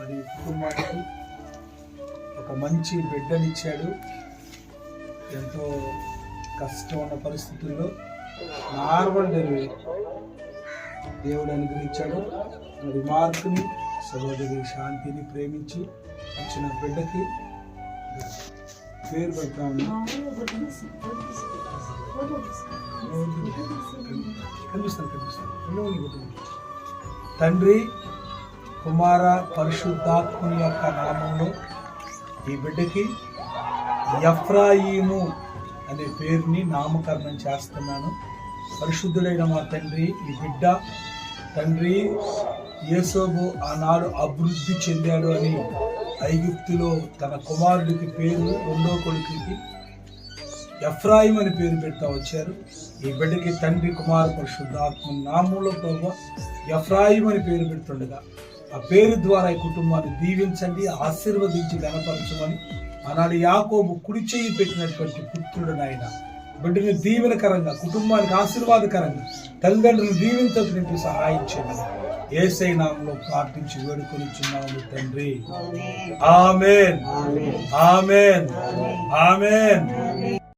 మరి కుటుంబానికి ఒక మంచి బిడ్డనిచ్చాడు. ఎంతో కష్టం ఉన్న పరిస్థితుల్లో నార్మల్ డెలివరీ. దేవుడు అనుగ్రహించాడు. మరి మార్కుని సహోదరి శాంతిని ప్రేమించి వచ్చిన బిడ్డకి పేరు పెడతా కనిపిస్తాను కనిపిస్తాను. తండ్రి కుమార పరిశుద్ధాత్ముని యొక్క నామంలో ఈ బిడ్డకి ఎఫ్రాయిము అనే పేరుని నామకరణం చేస్తున్నాను. పరిశుద్ధుడైన మా తండ్రి ఈ బిడ్డ తండ్రి యేసోబు ఆనాడు అభివృద్ధి చెందాడు అని ఐగుప్తులో తన కుమారుడికి పేరు రెండో కొడుకుకి ఎఫ్రాయిం అని పేరు పెడతా వచ్చారు. ఈ బిడ్డకి తండ్రి కుమార పరిశుద్ధాత్మ నామంలో ప్రభు ఎఫ్రాయిం అని పేరు పెడుతుండగా ఆ పేరు ద్వారా ఈ కుటుంబాన్ని దీవించండి ఆశీర్వదించి గణపరచమని ఆనాడు యాకోబు కుడి చేయి పెట్టినటువంటి పుత్రుడు నాయన. బిడ్డని దీవెనకరంగా కుటుంబానికి ఆశీర్వాదకరంగా తల్లిదండ్రులు దీవించడానికి సహాయం చేయండి ఏసై నామంలో ప్రార్థించి వేడుకొనిచున్నాము తండ్రి. ఆమెన్. ఆమెన్. ఆమెన్.